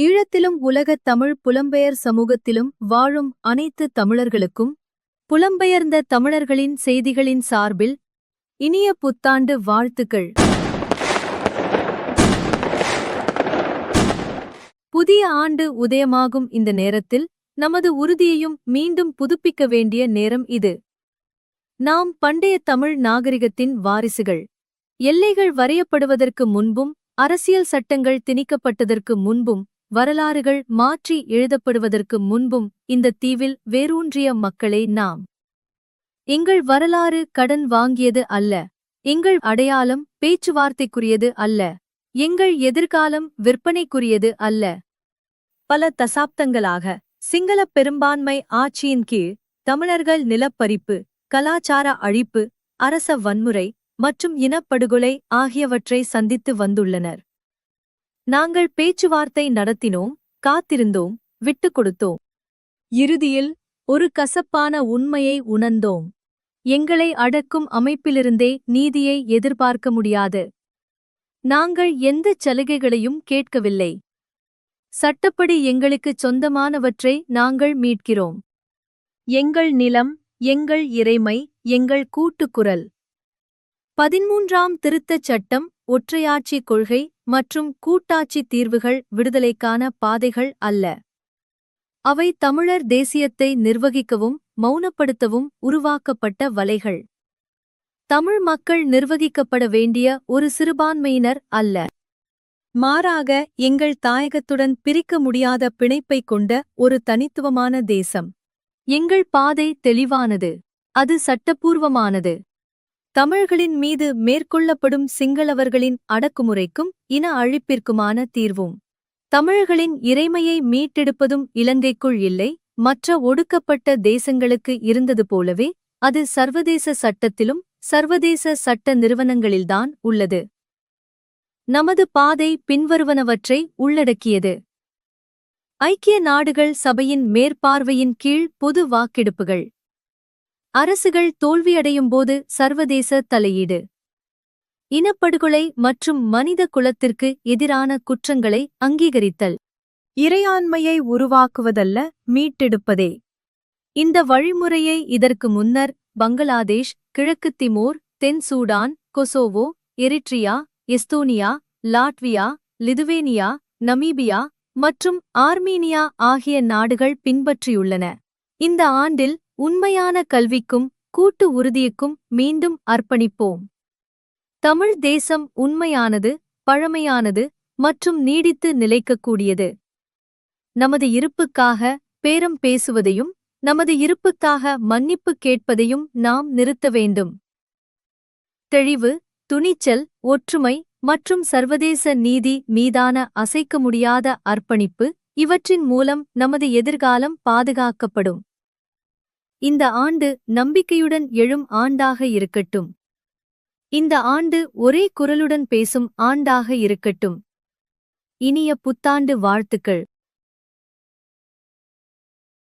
ஈழத்திலும் உலகத் தமிழ் புலம்பெயர் சமூகத்திலும் வாழும் அனைத்து தமிழர்களுக்கும் புலம்பெயர்ந்த தமிழர்களின் செய்திகளின் சார்பில் இனிய புத்தாண்டு வாழ்த்துக்கள். புதிய ஆண்டு உதயமாகும் இந்த நேரத்தில் நமது உறுதியையும் மீண்டும் புதுப்பிக்க வேண்டிய நேரம் இது. நாம் பண்டைய தமிழ் நாகரிகத்தின் வாரிசுகள். எல்லைகள் வரையப்படுவதற்கு முன்பும் அரசியல் சட்டங்கள் திணிக்கப்பட்டதற்கு முன்பும் வரலாறுகள் மாற்றி எழுதப்படுவதற்கு முன்பும் இந்த தீவில் வேரூன்றிய மக்களே நாம் எங்கள் வரலாறு கடன் வாங்கியது அல்ல. எங்கள் அடையாளம் பேச்சுவார்த்தைக்குரியது அல்ல. எங்கள் எதிர்காலம் விற்பனைக்குரியது அல்ல. பல தசாப்தங்களாக சிங்களப் பெரும்பான்மை ஆட்சியின் கீழ் தமிழர்கள் நிலப்பரிப்பு கலாச்சார அழிப்பு அரச வன்முறை மற்றும் இனப்படுகொலை ஆகியவற்றை சந்தித்து வந்துள்ளனர். நாங்கள் பேச்சுவார்த்தை நடத்தினோம் காத்திருந்தோம் விட்டுக் கொடுத்தோம். இறுதியில் ஒரு கசப்பான உண்மையை உணர்ந்தோம். எங்களை அடக்கும் அமைப்பிலிருந்தே நீதியை எதிர்பார்க்க முடியாது. நாங்கள் எந்தச் சலுகைகளையும் கேட்கவில்லை. சட்டப்படி எங்களுக்குச் சொந்தமானவற்றை நாங்கள் மீட்கிறோம். எங்கள் நிலம் எங்கள் இறைமை எங்கள் கூட்டுக்குரல் பதிமூன்றாம் திருத்தச் சட்டம் ஒற்றையாட்சி கொள்கை மற்றும் கூட்டாட்சி தீர்வுகள் விடுதலைக்கான பாதைகள் அல்ல. அவை தமிழர் தேசியத்தை நிர்வகிக்கவும் மௌனப்படுத்தவும் உருவாக்கப்பட்ட வலைகள். தமிழ் மக்கள் நிர்வகிக்கப்பட வேண்டிய ஒரு சிறுபான்மையினர் அல்ல. மாறாக எங்கள் தாயகத்துடன் பிரிக்க முடியாத பிணைப்பை கொண்ட ஒரு தனித்துவமான தேசம். எங்கள் பாதை தெளிவானது. அது சட்டப்பூர்வமானது. தமிழர்களின் மீது மேற்கொள்ளப்படும் சிங்களவர்களின் அடக்குமுறைக்கும் இன அழிப்பிற்குமான தீர்வும். தமிழர்களின் இறைமையை மீட்டெடுப்பதும் இலங்கைக்குள் இல்லை மற்ற ஒடுக்கப்பட்ட தேசங்களுக்கு இருந்தது போலவே அது சர்வதேச சட்டத்திலும் சர்வதேச சட்ட நிறுவனங்களில்தான் உள்ளது. நமது பாதை பின்வருவனவற்றை உள்ளடக்கியது. ஐக்கிய நாடுகள் சபையின் மேற்பார்வையின் கீழ் பொது வாக்கெடுப்புகள். அரசுகள் தோல்வியடையும் போது சர்வதேச தலையீடு. இனப்படுகொலை மற்றும் மனித குலத்திற்கு எதிரான குற்றங்களை அங்கீகரித்தல். இறையாண்மையை உருவாக்குவதல்ல மீட்டெடுப்பதே. இந்த வழிமுறையை இதற்கு முன்னர் பங்களாதேஷ் கிழக்கு திமோர் தென் Sudan Kosovo Eritrea Estonia Latvia Lithuania Namibia மற்றும் ஆர்மீனியா ஆகிய நாடுகள் பின்பற்றியுள்ளன. இந்த ஆண்டில் உண்மையான கல்விக்கும் கூட்டு உறுதியுக்கும் மீண்டும் அர்ப்பணிப்போம். தமிழ் தேசம் உண்மையானது பழமையானது மற்றும் நீடித்து நிலைக்கக்கூடியது. நமது இருப்புக்காக பேரம் பேசுவதையும் நமது இருப்புக்காக மன்னிப்பு கேட்பதையும் நாம் நிறுத்த வேண்டும். தெளிவு துணிச்சல் ஒற்றுமை மற்றும் சர்வதேச நீதி மீதான அசைக்க முடியாத அர்ப்பணிப்பு இவற்றின் மூலம் நமது எதிர்காலம் பாதுகாக்கப்படும். இந்த ஆண்டு நம்பிக்கையுடன் எழும் ஆண்டாக இருக்கட்டும். இந்த ஆண்டு ஒரே குரலுடன் பேசும் ஆண்டாக இருக்கட்டும். இனிய புத்தாண்டு வாழ்த்துக்கள்.